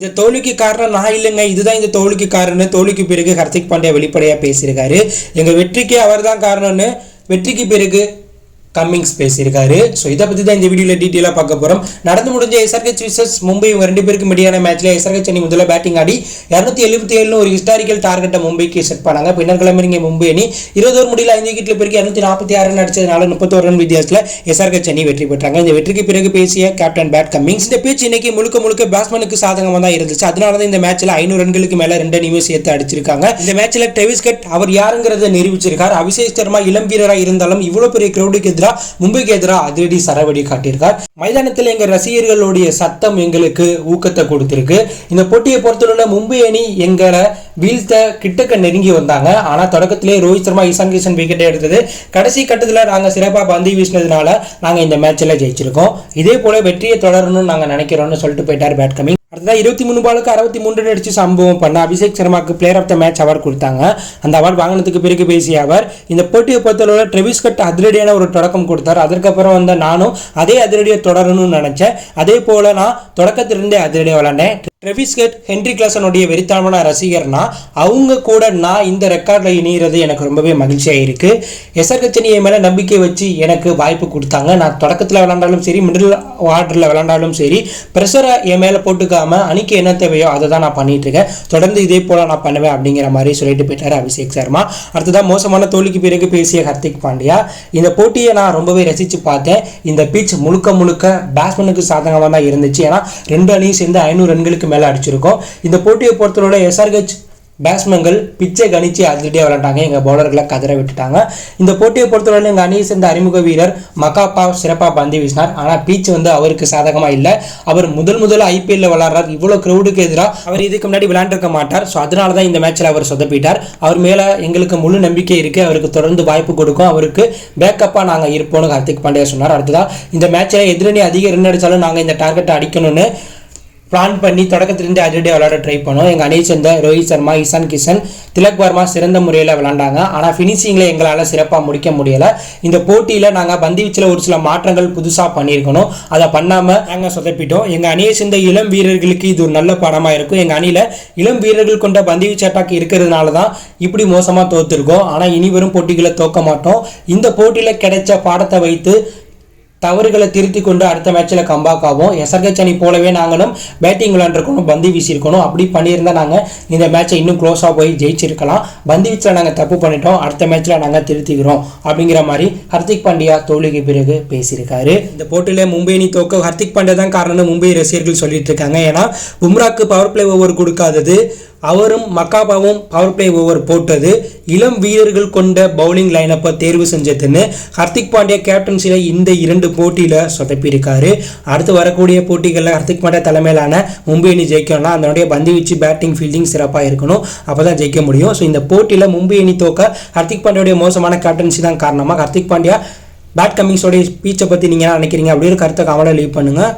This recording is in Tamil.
இந்த தோல்விக்கு காரணம் நான் இல்லைங்க இதுதான் இந்த தோல்விக்கு காரணம் தோல்விக்கு பிறகு ஹர்திக் பாண்டியா வெளிப்படையாக பேசியிருக்காரு. எங்கள் வெற்றிக்கு அவர்தான் காரணம்னு வெற்றிக்கு பிறகு கம்மிங்ஸ் பேசியிருக்காரு ஸோ இதை பற்றி தான் இந்த வீடியோவில் டீட்டெயிலாக பார்க்க போகிறோம் நடந்து முடிஞ்ச எஸ்ஆர்கெச் விசஸ் மும்பை இவங்க ரெண்டு பேருக்கு இடையான மேட்ச்சில் எஸ்ஆர்கெச் அணி முதல்ல பேட்டிங் ஆடி இரநூத்தி எழுபத்தி ஏழுன்னு ஒரு ஹிஸ்டாரிக்கல் டார்கெட்டை மும்பைக்கு செட் பண்ணாங்க. பின்னர் கிளம்பிங்க மும்பை அணி இருபது ஒரு முடியல ஐந்து விக்கெட்டில் பிறகு இரநூத்தி நாற்பத்தி ஆறு ரன் அடிச்சதுனால முப்பத்தோரு ரன் வித்தியாசத்தில் எஸ்ஆர்கெச் அணி வெற்றி பெற்றாங்க. இந்த வெற்றிக்கு பிறகு பேசிய கேப்டன் பேட் கம்மிங்ஸ் இந்த பேச்சு இன்னைக்கு முழுக்க முழுக்க பேட்ஸ்மேனுக்கு சாதகமாக தான் இருந்துச்சு. அதனால தான் இந்த மேட்ச்சில் ஐநூறு ரன்களுக்கு மேலே ரெண்டு நியூஸ் சேர்த்து அடிச்சிருக்காங்க. இந்த மேட்ச்சில் டெவிஸ்கட் அவர் யாருங்கிறத நிரூபிச்சிருக்கார். அபிஷேக் சர்மா இளம் வீரராக இருந்தாலும் இவ்வளோ பெரிய கிரௌடுக்கு எதிராக மும்பைக்கு எதிராக அதிரடி சரவடி காட்டியிருக்கார். மைதானத்தில் எங்கள் ரசிகர்களுடைய சத்தம் எங்களுக்கு ஊக்கத்தை கொடுத்திருக்கு. இந்த போட்டியை பொறுத்தவரை மும்பை அணி எங்களை வீழ்த்த கிட்டக்க நெருங்கி வந்தாங்க. ஆனால் தொடக்கத்திலே ரோஹித் சர்மா இசான் கிஷன் விக்கெட்டை எடுத்தது. கடைசி கட்டத்தில் நாங்கள் சிறப்பாக பந்து வீசினதுனால நாங்கள் இந்த மேட்சில் ஜெயிச்சிருக்கோம். இதே போல வெற்றியை தொடரணும்னு நாங்கள் நினைக்கிறோம்னு சொல்லிட்டு போயிட்டார் பேட் கமிங் அடுத்ததாக இருபத்தி மூணு பாலுக்கு அறுபத்தி மூன்று அடித்து சம்பவம் பண்ண Abhishek சர்மாக்கு player of the match award கொடுத்தாங்க. அந்த அவார்டு வாங்கினதுக்கு பிறகு பேசிய அவர் இந்த போட்டியை பொறுத்தளவு ட்ரெவிஸ் கட் அதிரடியான ஒரு தொடக்கம் கொடுத்தார். அதுக்கப்புறம் வந்து நானும் அதே அதிரடியை தொடரணும்னு நினச்சேன். அதே போல நான் தொடக்கத்திலிருந்தே அதிரடியாக விளாண்டேன் ட்ரெவிஸ்கட் ஹென்ரி கிளாசனுடைய வெறித்தனமான ரசிகர்னா அவங்க கூட நான் இந்த ரெக்கார்டில் இணையிறது எனக்கு ரொம்பவே மகிழ்ச்சியாக இருக்கு. எஸ்ஆர் கச்சனியை மேலே நம்பிக்கை வச்சு எனக்கு வாய்ப்பு கொடுத்தாங்க. நான் தொடக்கத்தில் விளாண்டாலும் சரி மிடில் ஆர்டரில் விளாண்டாலும் சரி ப்ரெஷரை என் மேலே போட்டுக்காமல் அணிக்கு என்ன தேவையோ அதை தான் நான் பண்ணிட்டு இருக்கேன். தொடர்ந்து இதே போல் நான் பண்ணுவேன் அப்படிங்கிற மாதிரி சொல்லிட்டு போயிட்டார் அபிஷேக் சர்மா. அடுத்ததான் மோசமான தோல்விக்கு பிறகு பேசிய ஹர்திக் பாண்டியா. இந்த போட்டியை நான் ரொம்பவே ரசித்து பார்த்தேன். இந்த பிச் முழுக்க முழுக்க பேட்ஸ்மேனுக்கு சாதகமாக தான் இருந்துச்சு. ஏன்னா ரெண்டு அணியும் சேர்ந்து ஐநூறு ரன்களுக்கு மேலே அடிச்சிருக்கோம். இந்த போட்டியை பொறுத்தவரை எஸ்ஆர்ஹெச் பேட்ஸ்மேன்கள் பிச்சை கணிச்சு அதிரடியாக விளாண்டாங்க எங்கள் பவுலர்களை கதற விட்டுட்டாங்க. இந்த போட்டியை பொறுத்தவரை எங்கள் அணியை சேர்ந்த அறிமுக வீரர் மகாப்பா சிறப்பாக பந்து வீசினார். ஆனால் பீச் வந்து அவருக்கு சாதகமாக இல்லை. அவர் முதல் முதல்ல ஐபிஎல்ல விளாட்றார் இவ்வளோ க்ரௌடுக்கு எதிராக அவர் இதுக்கு முன்னாடி விளையாண்டுருக்க மாட்டார். ஸோ அதனால தான் இந்த மேட்ச்சில் அவர் சொதப்பிட்டார். அவர் மேலே எங்களுக்கு முழு நம்பிக்கை இருக்குது அவருக்கு தொடர்ந்து வாய்ப்பு கொடுக்கும். அவருக்கு பேக்கப்பாக நாங்கள் இருப்போம்னு கார்த்திக் பாண்டியா சொன்னார். அடுத்ததாக இந்த மேட்ச்சில் எதிரணி அதிக ரன் அடித்தாலும் நாங்கள் இந்த டார்கெட்டை அடிக்கணும்னு பிளான் பண்ணி தொடக்கத்திலிருந்து அதிரடியாக விளையாட ட்ரை பண்ணோம். எங்கள் அணியை சேர்ந்த ரோஹித் சர்மா இசான் கிஷன் திலக் வர்மா சிறந்த முறையில் விளாண்டாங்க ஆனால் ஃபினிஷிங்கில் எங்களால் சிறப்பாக முடிக்க முடியலை. இந்த போட்டியில் நாங்கள் பந்துவீச்சில் ஒரு சில மாற்றங்கள் புதுசாக பண்ணியிருக்கணும். அதை பண்ணாமல் நாங்கள் சொதப்பிட்டோம். எங்கள் அணியை சேர்ந்த இளம் வீரர்களுக்கு இது ஒரு நல்ல படமாக இருக்கும். எங்கள் அணியில் இளம் வீரர்கள் கொண்ட பந்து வீச்சு அட்டாக் இருக்கிறதுனால தான் இப்படி மோசமாக தோத்துருக்கோம். ஆனால் இனி வரும் போட்டிகளை தோக்க மாட்டோம். இந்த போட்டியில் கிடைச்ச பாடத்தை வைத்து தவறுகளை திருத்தி கொண்டு அடுத்த மேட்ச்சில் கம்பாக் ஆகும் எஸ்ஆர்கேச் அணி போலவே நாங்களும் பேட்டிங் விளாண்டுருக்கணும் பந்து வீசியிருக்கணும். அப்படி பண்ணியிருந்தால் நாங்கள் இந்த மேட்சை இன்னும் க்ளோஸாக போய் ஜெயிச்சிருக்கலாம். பந்து வீச்சில் நாங்கள் தப்பு பண்ணிட்டோம். அடுத்த மேட்ச்சில் நாங்கள் திருத்திக்கிறோம். அப்படிங்கிற மாதிரி ஹர்திக் பாண்டியா தோல்விக்கு பிறகு பேசியிருக்காரு. இந்த போட்டியில் மும்பை அணி தோக்க ஹர்திக் பாண்டியா தான் காரணம்னு மும்பை ரசிகர்கள் சொல்லிட்டு இருக்காங்க. ஏன்னா பும்ராக்கு பவர் பிளே ஓவர் கொடுக்காதது அவரும் மக்காபாவும் பவர் பிளே ஓவர் போட்டது. இளம் வீரர்கள் கொண்ட பவுலிங் லைனப்பை தேர்வு செஞ்சதுன்னு ஹர்திக் பாண்டியா கேப்டன்சியில் இந்த இரண்டு போட்டியில் சொதப்பியிருக்காரு. அடுத்து வரக்கூடிய போட்டிகளில் ஹர்திக் பாண்டியா தலைமையிலான மும்பை அணி ஜெயிக்கணும்னா அதனுடைய பந்து வீச்சு பேட்டிங் ஃபீல்டிங் சிறப்பாக இருக்கணும். அப்போ தான் ஜெயிக்க முடியும். ஸோ இந்த போட்டியில் மும்பை அணி தோக்க ஹர்திக் பாண்டியோடைய மோசமான கேப்டன்சி தான் காரணமாக ஹர்திக் பாண்டியா பேட் கம்மிங்ஸோடைய ஸ்பீச்சை பற்றி நீங்கள் என்ன நினைக்கிறீங்க? அப்படி ஒரு கருத்தை கவலை லீவ் பண்ணுங்கள்